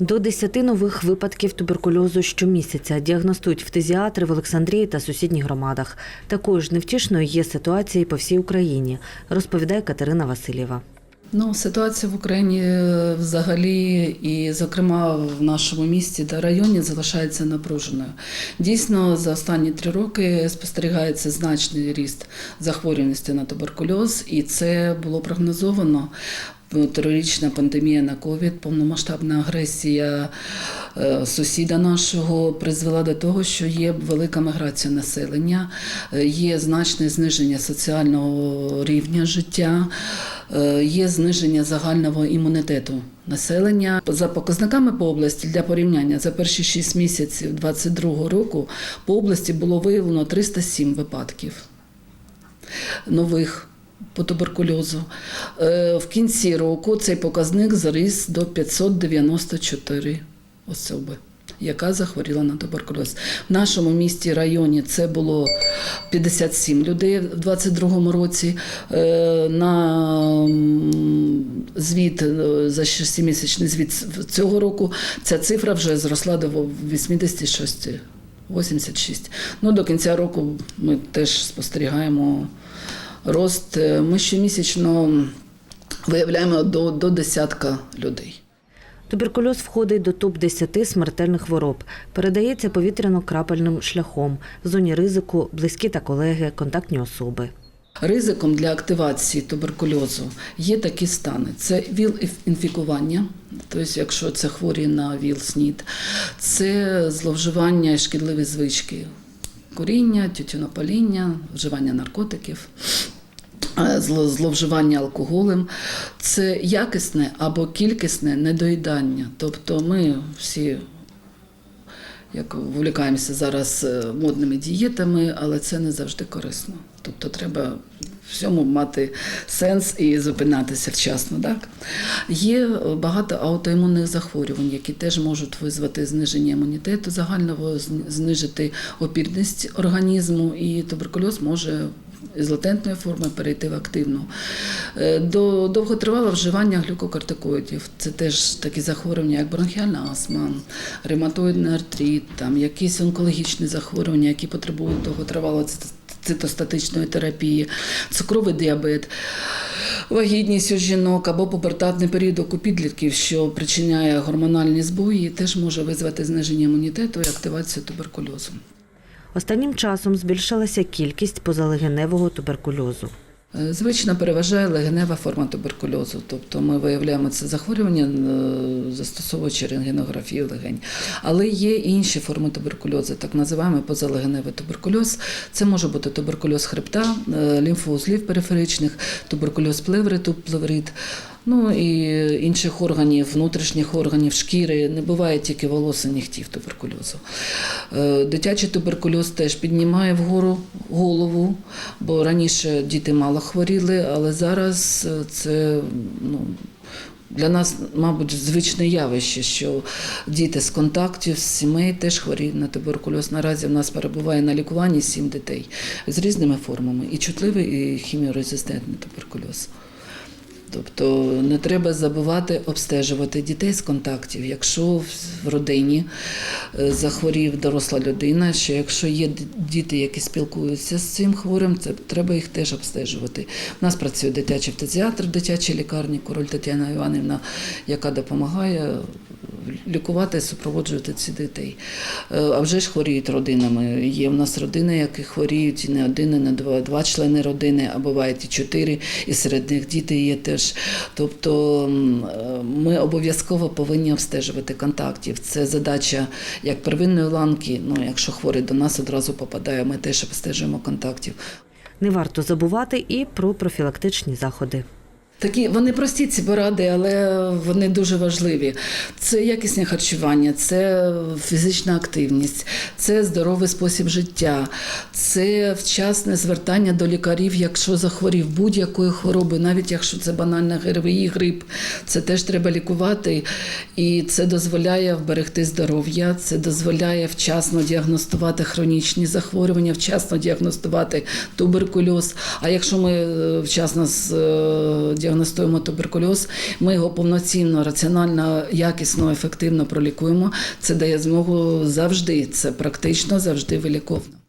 До 10 нових випадків туберкульозу щомісяця діагностують фтизіатри в Олександрії та сусідніх громадах. Такою ж невтішною є ситуація і по всій Україні, розповідає Катерина Васильєва. Ну, ситуація в Україні е, взагалі, і, зокрема, в нашому місті та районі залишається напруженою. Дійсно, за останні три роки спостерігається значний ріст захворюваності на туберкульоз, і це було прогнозовано. Трирічна пандемія на ковід, повномасштабна агресія е, сусіда нашого призвела до того, що є велика міграція населення, е, є значне зниження соціального рівня життя, е, є зниження загального імунітету населення. За показниками по області для порівняння за перші 6 місяців 2022 року по області було виявлено 307 випадків нових по туберкульозу. Е, В кінці року цей показник зріс до 594 особи. Яка захворіла на туберкульоз. В нашому місті районі це було 57 людей в 2022 році. Е, На звіт е, за 6-місячний звіт цього року ця цифра вже зросла до 86. 86. Ну, до кінця року ми теж спостерігаємо рост. Е, Ми щомісячно виявляємо до, до десятка людей. Туберкульоз входить до топ-10 смертельних хвороб. Передається повітряно-крапельним шляхом. В зоні ризику близькі та колеги, контактні особи. Ризиком для активації туберкульозу є такі стани: це ВІЛ-інфікування, тобто, якщо це хворі на ВІЛ-СНІД, це зловживання і шкідливі звички, куріння, тютюнопаління, вживання наркотиків. е, Зловживання алкоголем це якісне або кількісне недоїдання. Тобто ми всі як вулікаємося зараз е, модними дієтами, але це не завжди корисно. Тобто треба всьому мати сенс і зупинатися вчасно. Так? Є е, багато аутоімунних захворювань, які теж можуть визвати зниження імунітету загального, знижити опірність організму, і туберкульоз може з латентної форми перейти в активну. Е, До довготривалого вживання глюкокортикоїдів. Це теж такі захворювання, як бронхіальна астма, ревматоїдний артрит, там якісь онкологічні захворювання, які потребують довготривалої ци- цитостатичної терапії, цукровий діабет. Вагітність у жінок або пубертатний період у підлітків, що причиняє гормональні збої, теж може визвати зниження імунітету і активацію туберкульозу. Останнім часом збільшилася кількість позалегеневого туберкульозу. Е, Звично переважає легенева форма туберкульозу, тобто ми виявляємо це захворювання, е, застосовуючи рентгенографію легень. Але є інші форми туберкульозу, так називаємо позалегеневий туберкульоз. Це може бути туберкульоз хребта, е, лімфоузлів периферичних, туберкульоз плевриту, плеврит. Ну і інших органів, внутрішніх органів, шкіри. Не буває тільки волос і нігтів туберкульозу. Е, Дитячий туберкульоз теж піднімає вгору голову, бо раніше діти мало хворіли, але зараз е, це ну, для нас, мабуть, звичне явище, що діти з контактів, з сімей теж хворіють на туберкульоз. Наразі в нас перебуває на лікуванні сім дітей з різними формами, і чутливий, і хіміорезистентний туберкульоз. Тобто не треба забувати обстежувати дітей з контактів. Якщо в родині е, захворів доросла людина, що якщо є діти, які спілкуються з цим хворим, це треба їх теж обстежувати. У нас працює дитячий фтизіатр дитячі лікарні, король Тетяна Іванівна, яка допомагає лікувати, супроводжувати цих дітей. Е, А вже ж хворіють родинами. Є в нас родини, які хворіють і не один, і не два, два члени родини, а бувають і чотири, і серед них діти є теж. Тобто е, ми обов'язково повинні обстежувати контактів. Це задача як первинної ланки. Ну, якщо хворий до нас одразу попадає, ми теж обстежуємо контактів. Не варто забувати і про профілактичні заходи. Такі вони прості ці поради, але вони дуже важливі. Це якісне харчування, це фізична активність, це здоровий спосіб життя, це вчасне звертання до лікарів, якщо захворів будь-якої хвороби, навіть якщо це банальна ГРВІ, грип, це теж треба лікувати, і це дозволяє вберегти здоров'я, це дозволяє вчасно діагностувати хронічні захворювання, вчасно діагностувати туберкульоз. А якщо ми е, вчасно з- е, діагностуємо діагностуємо туберкульоз, ми його повноцінно, раціонально, якісно, ефективно пролікуємо. Це дає змогу завжди, це практично завжди виліковно.